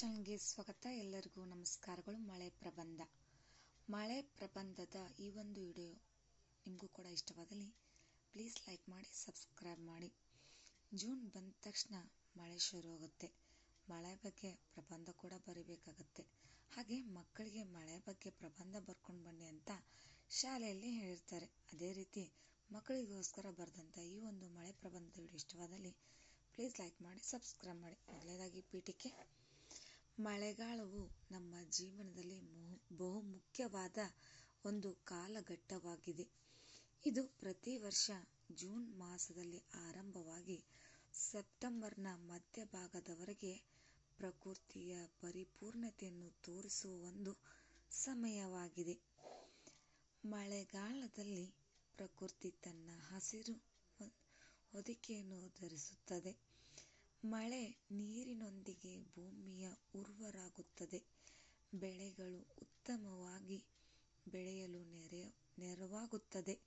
ಚಾನಲ್ಗೆ ಸ್ವಾಗತ. ಎಲ್ಲರಿಗೂ ನಮಸ್ಕಾರಗಳು. ಮಳೆ ಪ್ರಬಂಧ. ಮಳೆ ಪ್ರಬಂಧದ ಈ ಒಂದು ವಿಡಿಯೋ ನಿಮಗೂ ಕೂಡ ಇಷ್ಟವಾದಲ್ಲಿ ಪ್ಲೀಸ್ ಲೈಕ್ ಮಾಡಿ ಸಬ್ಸ್ಕ್ರೈಬ್ ಮಾಡಿ. ಜೂನ್ ಬಂದ ತಕ್ಷಣ ಮಳೆ ಶುರು ಆಗುತ್ತೆ. ಮಳೆ ಬಗ್ಗೆ ಪ್ರಬಂಧ ಕೂಡ ಬರೀಬೇಕಾಗತ್ತೆ. ಹಾಗೆ ಮಕ್ಕಳಿಗೆ ಮಳೆ ಬಗ್ಗೆ ಪ್ರಬಂಧ ಬರ್ಕೊಂಡು ಬನ್ನಿ ಅಂತ ಶಾಲೆಯಲ್ಲಿ ಹೇಳಿರ್ತಾರೆ. ಅದೇ ರೀತಿ ಮಕ್ಕಳಿಗೋಸ್ಕರ ಬರೆದಂಥ ಈ ಒಂದು ಮಳೆ ಪ್ರಬಂಧದ ವಿಡಿಯೋ ಇಷ್ಟವಾದಲ್ಲಿ ಪ್ಲೀಸ್ ಲೈಕ್ ಮಾಡಿ ಸಬ್ಸ್ಕ್ರೈಬ್ ಮಾಡಿ. ಮೊದಲನೇದಾಗಿ ಪೀಠಿಕೆ ಮಳೆಗಾಲವು ನಮ್ಮ ಜೀವನದಲ್ಲಿ ಬಹು ಮುಖ್ಯವಾದ ಒಂದು ಕಾಲಘಟ್ಟವಾಗಿದೆ. ಇದು ಪ್ರತಿ ವರ್ಷ ಜೂನ್ ಮಾಸದಲ್ಲಿ ಆರಂಭವಾಗಿ ಸೆಪ್ಟೆಂಬರ್ನ ಮಧ್ಯಭಾಗದವರೆಗೆ ಪ್ರಕೃತಿಯ ಪರಿಪೂರ್ಣತೆಯನ್ನು ತೋರಿಸುವ ಒಂದು ಸಮಯವಾಗಿದೆ. ಮಳೆಗಾಲದಲ್ಲಿ ಪ್ರಕೃತಿ ತನ್ನ ಹಸಿರು ಹೊದಿಕೆಯನ್ನು ಧರಿಸುತ್ತದೆ. ಮಳೆ ನೀರಿನೊಂದಿಗೆ ಬೆಳೆಗಳು ಉತ್ತಮವಾಗಿ ಬೆಳೆಯಲು ನೆರೆ, ನೆರವಾಗುತ್ತದೆ.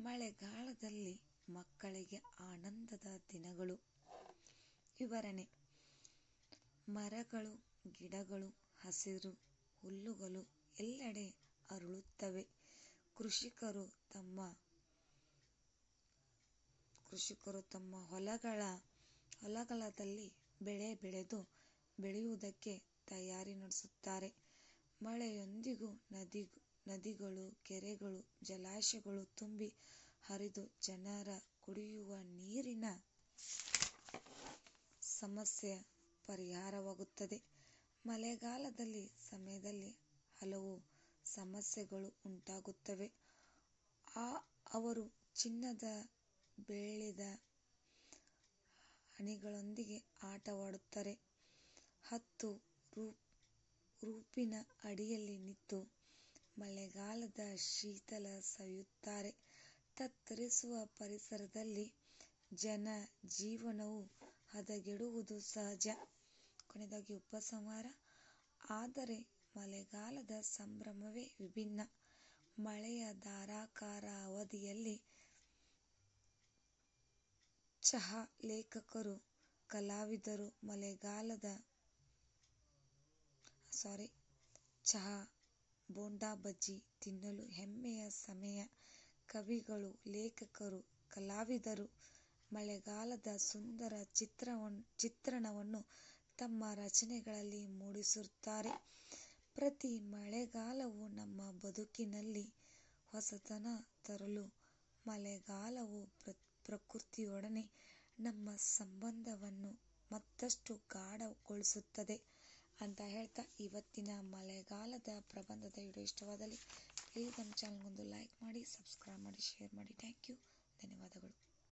ಮಳೆಗಾಲದಲ್ಲಿ ಮಕ್ಕಳಿಗೆ ಆನಂದದ ದಿನಗಳು. ವಿವರಣೆ. ಮರಗಳು, ಗಿಡಗಳು, ಹಸಿರು, ಹುಲ್ಲುಗಳು ಎಲ್ಲೆಡೆ ಅರಳುತ್ತವೆ. ಕೃಷಿಕರು ತಮ್ಮ ಕೃಷಿಕರು ತಮ್ಮ ಹೊಲಗಳ, ಹೊಲಗಳದಲ್ಲಿ ಬೆಳೆ ಬೆಳೆದು ಬೆಳೆಯುವುದಕ್ಕೆ ತಯಾರಿ ನಡೆಸುತ್ತಾರೆ. ಮಳೆಯೊಂದಿಗೂ ನದಿ, ನದಿಗಳು, ಕೆರೆಗಳು, ಜಲಾಶಯಗಳು ತುಂಬಿ ಹರಿದು ಜನರ ಕುಡಿಯುವ ನೀರಿನ ಸಮಸ್ಯೆ ಪರಿಹಾರವಾಗುತ್ತದೆ. ಮಳೆಗಾಲದಲ್ಲಿ ಸಮಯದಲ್ಲಿ ಹಲವು ಸಮಸ್ಯೆಗಳು ಉಂಟಾಗುತ್ತವೆ. ಆ, ಅವರು ಚಿನ್ನದ ಬೆಳೆದ ಹಣಿಗಳೊಂದಿಗೆ ಆಟವಾಡುತ್ತಾರೆ. ಹತ್ತು ರೂಪಿನ ಅಡಿಯಲ್ಲಿ ನಿಂತು ಮಳೆಗಾಲದ ಶೀತಲ ಸವಿಯುತ್ತಾರೆ. ತತ್ತರಿಸುವ ಪರಿಸರದಲ್ಲಿ ಜನ ಜೀವನವು ಹದಗೆಡುವುದು ಸಹಜ. ಉಪಸಂಹಾರ. ಆದರೆ ಮಳೆಗಾಲದ ಸಂಭ್ರಮವೇ ವಿಭಿನ್ನ. ಮಳೆಯ ಧಾರಾಕಾರ ಅವಧಿಯಲ್ಲಿ ಚಹಾ ಲೇಖಕರು, ಕಲಾವಿದರು ಮಳೆಗಾಲದ ಸಾರಿ. ಚಹಾ, ಬೋಂಡಾ ಬಜ್ಜಿ ತಿನ್ನಲು ಹೆಮ್ಮೆಯ ಸಮಯ. ಕವಿಗಳು, ಲೇಖಕರು, ಕಲಾವಿದರು, ಮಳೆಗಾಲದ ಸುಂದರ ಚಿತ್ರವನ್ನು ಚಿತ್ರಣವನ್ನು ತಮ್ಮ ರಚನೆಗಳಲ್ಲಿ ಮೂಡಿಸುತ್ತಾರೆ. ಪ್ರತಿ ಮಳೆಗಾಲವು ನಮ್ಮ ಬದುಕಿನಲ್ಲಿ ಹೊಸತನ ತರಲು ಮಳೆಗಾಲವು ಪ್ರಕೃತಿಯೊಡನೆ ನಮ್ಮ ಸಂಬಂಧವನ್ನು ಮತ್ತಷ್ಟು ಗಾಢಗೊಳಿಸುತ್ತದೆ. ಅಂತ ಹೇಳ್ತಾ ಇವತ್ತಿನ ಮಳೆಗಾಲದ ಪ್ರಬಂಧದ ವಿಡಿಯೋ ಇಷ್ಟವಾದಲ್ಲಿ ಪ್ಲೀಸ್ ನಮ್ಮ ಚಾನಲ್ಗೊಂದು ಲೈಕ್ ಮಾಡಿ ಸಬ್ಸ್ಕ್ರೈಬ್ ಮಾಡಿ ಶೇರ್ ಮಾಡಿ. ಥ್ಯಾಂಕ್ ಯು ಧನ್ಯವಾದಗಳು.